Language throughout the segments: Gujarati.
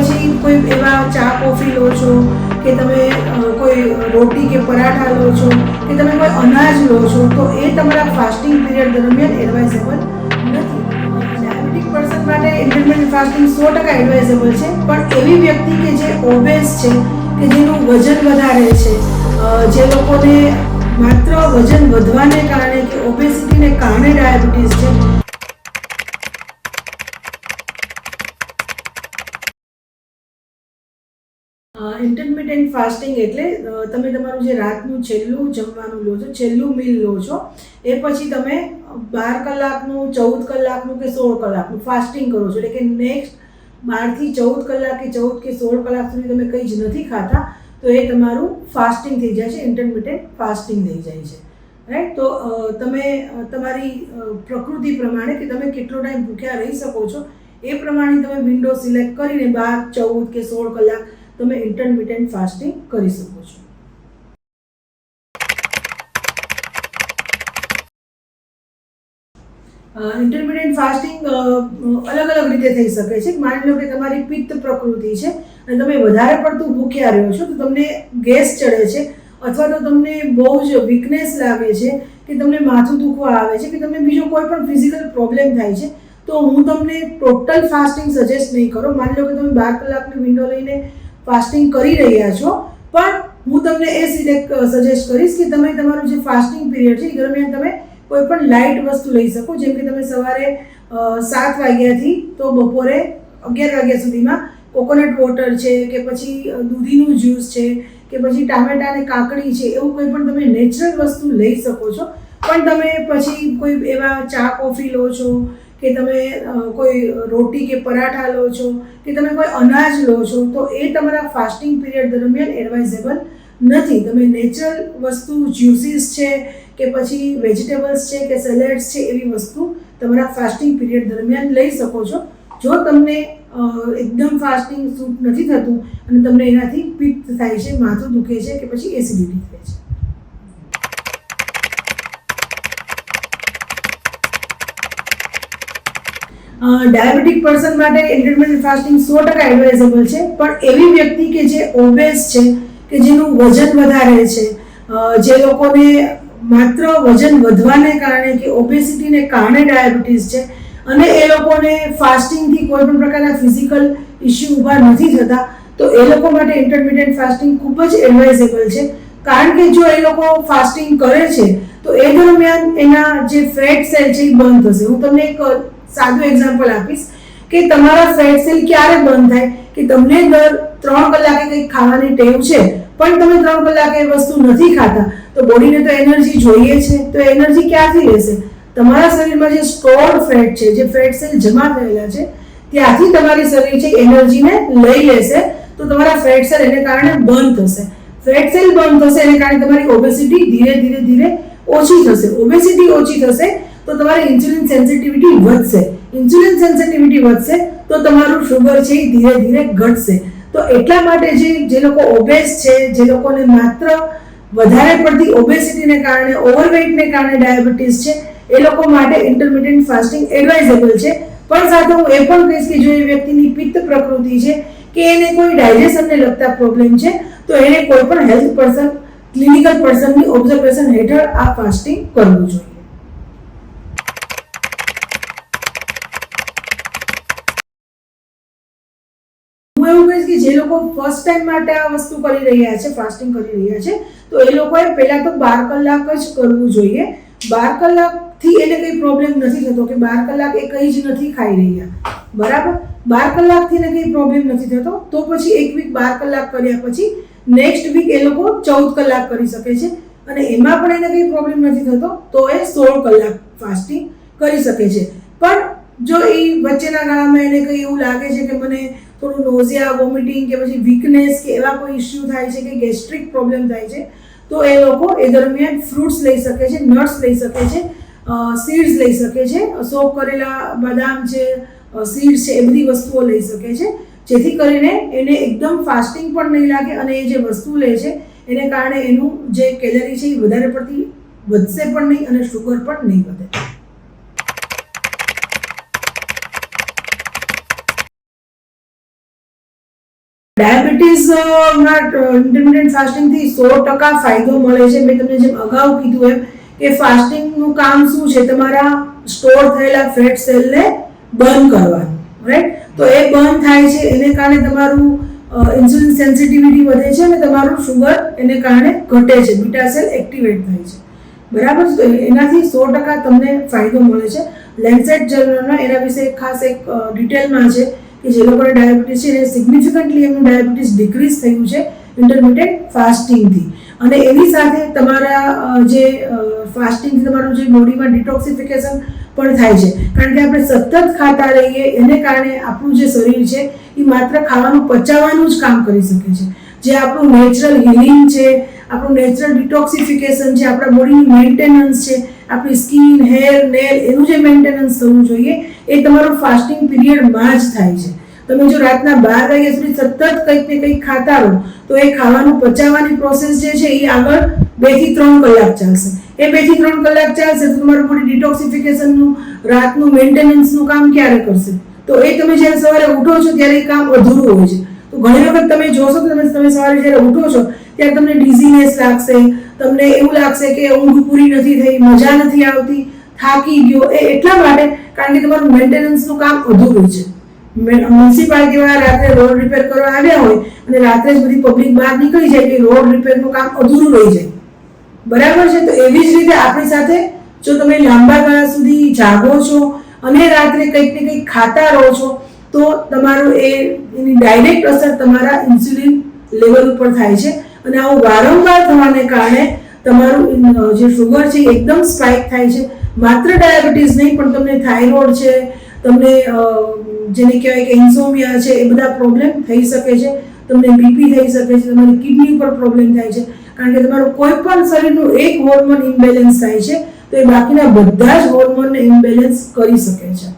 પછી કોઈ એવા ચા, કોફી લો છો કે તમે કોઈ રોટી કે પરાઠા લો છો કે તમે કોઈ અનાજ લો છો, તો એ તમારા ફાસ્ટિંગ પીરિયડ દરમિયાન એડવાઇઝેબલ નથી. ડાયાબિટીક પર્સન માટે ઇન્ટરમિડિયેટ ફાસ્ટિંગ સો ટકા એડવાઇઝેબલ છે, પણ એવી વ્યક્તિ કે જે ઓબેસ છે, કે જેનું વજન વધારે છે જે લોકોને માત્ર વજન વધવાને કારણે કે ઓબેસિટીને કારણે ડાયાબિટીસ છે ઇન્ટરમિડિયન્ટ ફાસ્ટિંગ એટલે તમે તમારું જે રાતનું છેલ્લું જમવાનું લો છો, છેલ્લું મીલ લો છો, એ પછી તમે બાર કલાકનું, ચૌદ કલાકનું કે સોળ કલાકનું ફાસ્ટિંગ કરો છો. એટલે કે નેક્સ્ટ બારથી ચૌદ કલાક કે ચૌદ કે સોળ કલાક સુધી તમે કંઈ જ નથી ખાતા, તો એ તમારું ફાસ્ટિંગ થઈ જાય છે ઇન્ટરમિડિયન્ટ ફાસ્ટિંગ થઈ જાય છે. રાઈટ તો તમે તમારી પ્રકૃતિ પ્રમાણે કે તમે કેટલો ટાઈમ ભૂખ્યા રહી શકો છો, એ પ્રમાણે તમે વિન્ડો સિલેક્ટ કરીને બાર, ચૌદ કે સોળ કલાક તમે ઇન્ટરમીડિયન્ટ ફાસ્ટિંગ કરી શકો છો. ઇન્ટરમિડિયન્ટ ફાસ્ટિંગ અલગ અલગ રીતે થઈ શકે છે. માની લો કે તમારી પિત્ત પ્રકૃતિ છે અને તમે વધારે પડતું ભૂખ્યા રહ્યો છો, તો તમને ગેસ ચડે છે અથવા તો તમને બહુ જ વીકનેસ લાગે છે કે તમને માથું દુખવા આવે છે કે તમને બીજો કોઈ પણ ફિઝિકલ પ્રોબ્લેમ થાય છે, તો હું તમને ટોટલ ફાસ્ટિંગ સજેસ્ટ નહીં કરું. માની લો કે તમે બાર કલાકની વિન્ડો લઈને ફાસ્ટિંગ કરી રહ્યા છો. પણ હું તમને એ સિલેક્ટ સજેસ્ટ કરીશ કે તમે તમારું જે ફાસ્ટિંગ પીરિયડ છે, એ દરમિયાન તમે કોઈ પણ લાઇટ વસ્તુ લઈ શકો. જેમ કે તમે સવારે સાત વાગ્યાથી તો બપોરે અગિયાર વાગ્યા સુધીમાં કોકોનટ વોટર છે કે પછી દૂધીનું જ્યુસ છે કે પછી ટામેટા અને કાકડી છે, એવું કોઈ પણ તમે નેચરલ વસ્તુ લઈ શકો છો. પણ તમે પછી કોઈ એવા ચા કોફી લો છો કે તમે કોઈ રોટી કે પરાઠા લો છો, કે તમે કોઈ અનાજ લો છો, તો એ તમારા ફાસ્ટિંગ પીરિયડ દરમિયાન એડવાઇઝેબલ નથી. તમે નેચરલ વસ્તુ જ્યુસીસ છે, કે પછી વેજીટેબલ્સ છે, કે સેલેડ્સ છે, એવી વસ્તુ તમારા ફાસ્ટિંગ પીરિયડ દરમિયાન લઈ શકો છો. જો તમને એકદમ ફાસ્ટિંગ સૂટ નથી થતું અને તમને એનાથી પિત્ત થાય છે, માથું દુખે છે, કે પછી એસિડિટી થાય છે. ડાયાબિટીક પર્સન માટે ઇન્ટરમિડિયન્ટ ફાસ્ટિંગ સો ટકા એડવાઇઝેબલ છે. પણ એવી વ્યક્તિ કે જે ઓબેસ છે, કે જેનું વજન વધારે છે જે લોકોને માત્ર વજન વધવાને કારણે કે ઓબેસિટીને કારણે ડાયાબિટીસ છે, અને એ લોકોને ફાસ્ટિંગથી કોઈ પણ પ્રકારના ફિઝિકલ ઇસ્યુ ઊભા નથી થતા, તો એ લોકો માટે ઇન્ટરમિડિયન્ટ ફાસ્ટિંગ ખૂબ જ એડવાઇઝેબલ છે. કારણ કે જો એ લોકો ફાસ્ટિંગ કરે છે, તો એ દરમિયાન એના જે ફેટ સેલ છે એ બંધ થશે. હું તમને એક સાદું એક્ઝામ્પલ આપીશ કે તમારા ફેટ સેલ ક્યારે બંધ થાય? કે તમને દર ત્રણ કલાકે કંઈક ખાવાની ટેવ છે, પણ તમે ત્રણ કલાકે વસ્તુ નથી ખાતા, તો બોડીને તો એનર્જી જોઈએ છે, તો એનર્જી ક્યાંથી રહેશે તમારા શરીરમાં જે સ્ટોર્ડ ફેટ છે, જે ફેટ સેલ જમા થયેલા છે, ત્યાંથી તમારી શરીર છે એનર્જીને લઈ લેશે, તો તમારા ફેટ સેલ એને કારણે બંધ થશે. ફેટ સેલ બંધ થશે એને કારણે તમારી ઓબેસિટી ધીરે ધીરે ધીરે ઓછી થશે. ઓબેસિટી ઓછી થશે તો તમારી ઇન્સ્યુલિન સેન્સિટિવિટી વધશે. ઇન્સ્યુલિન સેન્સિટિવિટી વધશે, તો તમારું શુગર છે એ ધીરે ધીરે ઘટશે. તો એટલા માટે જે જે લોકો ઓબેસ છે, જે લોકોને માત્ર વધારે પડતી ઓબેસિટીને કારણે ઓવરવેઇટને કારણે ડાયાબિટીસ છે, એ લોકો માટે ઇન્ટરમિડિયન્ટ ફાસ્ટિંગ એડવાઇઝેબલ છે. પણ સાથે હું એ પણ કહીશ કે જો એ વ્યક્તિની પિત્ત પ્રકૃતિ છે, કે એને કોઈ ડાયજેશનને લગતા પ્રોબ્લેમ છે, તો એને કોઈ પણ હેલ્થ પર્સન ક્લિનિકલ પર્સનની ઓબ્ઝર્વેશન હેઠળ આ ફાસ્ટિંગ કરવું જોઈએ. હું એવું કહીશ કે જે લોકો ફર્સ્ટ ટાઈમ માટે આ વસ્તુ કરી રહ્યા છે ફાસ્ટિંગ કરી રહ્યા છે, તો એ લોકોએ પહેલાં તો બાર કલાક જ કરવું જોઈએ. બાર કલાકથી એને કંઈ પ્રોબ્લેમ નથી થતો કે બાર કલાક એ કંઈ જ નથી ખાઈ રહ્યા. બરાબર? બાર કલાકથી એને કંઈ પ્રોબ્લેમ નથી થતો. તો પછી એક વીક બાર કલાક કર્યા પછી નેક્સ્ટ વીક એ લોકો ચૌદ કલાક કરી શકે છે. અને એમાં પણ એને કંઈ પ્રોબ્લેમ નથી થતો, તો એ સોળ કલાક ફાસ્ટિંગ કરી શકે છે. પણ જો એ વચ્ચેના ગાળામાં એને કંઈ એવું લાગે છે કે મને થોડું નોઝિયા વોમિટિંગ કે પછી વીકનેસ કે એવા કોઈ ઇસ્યુ થાય છે કે ગેસ્ટ્રિક પ્રોબ્લેમ થાય છે, તો એ લોકો એ દરમિયાન ફ્રૂટ્સ લઈ શકે છે નટ્સ લઈ શકે છે સીડ્સ લઈ શકે છે સોક કરેલા બદામ છે સીડ્સ છે, એ બધી વસ્તુઓ લઈ શકે છે. જેથી કરીને એને એકદમ ફાસ્ટિંગ પણ નહીં લાગે અને એ જે વસ્તુ લે છે, એને કારણે એનું જે કેલરી છે એ વધારે પડતી વધશે પણ નહીં અને શુગર પણ નહીં વધે. ડાયાબિટીસ ઇન્ટરમિડિયન્ટ ફાસ્ટિંગથી સો ટકા ફાયદો મળે છે. મેં તમને જેમ અગાઉ કીધું એમ કે ફાસ્ટિંગનું કામ શું છે? તમારા સ્ટોર થયેલા ફેટ સેલને બર્ન કરવાનું રાઈટ તો એ બર્ન થાય છે. એને કારણે તમારું ઇન્સ્યુલિન સેન્સિટિવિટી વધે છે અને તમારું શુગર એને કારણે ઘટે છે. બીટા સેલ એક્ટિવેટ થાય છે. બરાબર? એનાથી સો ટકા તમને ફાયદો મળે છે. લેન્સેટ જર્નલમાં એના વિશે ખાસ એક ડિટેલમાં છે. કે જે લોકોને ડાયાબિટીસ છે, એને સિગ્નિફિકન્ટલી એમનું ડાયાબિટીસ ડિક્રીઝ થયું છે ઇન્ટરમિડિયેટ ફાસ્ટિંગથી અને એની સાથે તમારા જે ફાસ્ટિંગથી તમારું જે બોડીમાં ડિટોક્સિફિકેશન પણ થાય છે. કારણ કે આપણે સતત ખાતા રહીએ, એને કારણે આપણું જે શરીર છે, એ માત્ર ખાવાનું પચાવવાનું જ કામ કરી શકે છે. જે આપણું નેચરલ હિલિંગ છે, આપણું નેચરલ ડિટોક્સિફિકેશન છે, આપણા બોડીનું મેન્ટેનન્સ છે આપણી સ્કિન હેર નેલ એનું જે મેન્ટેનન્સ થવું જોઈએ, એ તમારું ફાસ્ટિંગ પીરિયડમાં જ થાય છે. તમે જો રાતના બાર વાગ્યા સુધી સતત કંઈક ને કંઈક ખાતા રહો, તો એ ખાવાનું પચાવવાની પ્રોસેસ જે છે, એ આગળ બેથી ત્રણ કલાક ચાલશે. એ બેથી ત્રણ કલાક ચાલશે તો તમારું બોડી ડિટોક્સિફિકેશનનું રાતનું મેન્ટેનન્સનું કામ ક્યારે કરશે? તો એ તમે જ્યારે સવારે ઉઠો છો, ત્યારે એ કામ અધૂરું હોય છે. તો ઘણી વખત તમે જોશો તો તમે સવારે જ્યારે ઉઠો છો, ત્યારે તમને ડિઝીનેસ લાગશે તમને એવું લાગશે કે ઊંઘ પૂરી નથી થઈ, મજા નથી આવતી, થાકી ગયો, એ એટલા માટે કારણ કે તમારું મેન્ટેનન્સનું કામ અધૂરું છે. મ્યુનિસિપાલિટીવાળા રાત્રે રોડ રિપેર કરવા આવ્યા હોય અને રાત્રે જ બધી પબ્લિક બહાર નીકળી જાય કે રોડ રિપેરનું કામ અધૂરું રહી જાય. બરાબર છે? તો એવી જ રીતે આપણી સાથે જો તમે લાંબા ગાળા સુધી જાગો છો અને રાત્રે કંઈક ને કંઈક ખાતા રહો છો, તો તમારું એ, એની ડાયરેક્ટ અસર તમારા ઇન્સ્યુલિન લેવલ ઉપર થાય છે. અને આવું વારંવાર થવાને કારણે તમારું જે શુગર છે એકદમ સ્પાઇક થાય છે. માત્ર ડાયાબિટીસ નહીં, પણ તમને થાઇરોઇડ છે, તમને જેને કહેવાય કે ઇન્સોમિયા છે, એ બધા પ્રોબ્લેમ થઈ શકે છે. તમને બીપી થઈ શકે છે, તમારી કિડની ઉપર પ્રોબ્લેમ થાય છે. કારણ કે તમારું કોઈ પણ શરીરનું એક હોર્મોન ઇમ્બેલેન્સ થાય છે, તો એ બાકીના બધા જ હોર્મોનને ઇમ્બેલેન્સ કરી શકે છે.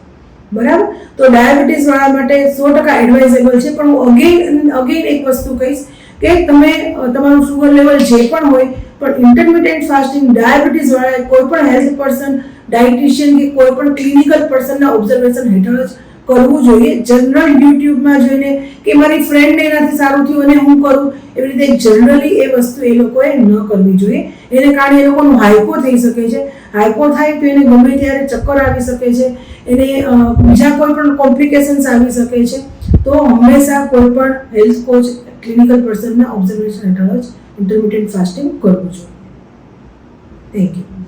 બરાબર? તો ડાયાબિટીસ વાળા માટે સો ટકા એડવાઇઝેબલ છે, પણ હું અગેન અગેન એક વસ્તુ કહીશ. કે તમે તમારું સુગર લેવલ જે પણ હોય, પણ ઇન્ટરમીડિયન્ટ ફાસ્ટિંગ ડાયાબિટીસ વાળા કોઈ પણ હેલ્થ પર્સન ડાયટિશિયન કે કોઈ પણ ક્લિનિકલ પર્સનના ઓબ્ઝર્વેશન હેઠળ જ કરવું જોઈએ. જનરલ યુટ્યુબમાં જોઈને કે મારી ફ્રેન્ડને એનાથી સારું થયું અને હું કરું, એવી રીતે જનરલી એ વસ્તુ એ લોકોએ ન કરવી જોઈએ. એને કારણે એ લોકોનું હાઇપો થઈ શકે છે. હાઇપો થાય તો એને ગમે ત્યારે ચક્કર આવી શકે છે. એને બીજા કોઈ પણ કોમ્પ્લિકેશન્સ આવી શકે છે. તો હંમેશા કોઈ પણ હેલ્થ કોચ ક્લિનિકલ પર્સનના ઓબ્ઝર્વેશન હેઠળ જ ઇન્ટરમિડિયેટ ફાસ્ટિંગ કરવું જોઈએ થેન્ક યુ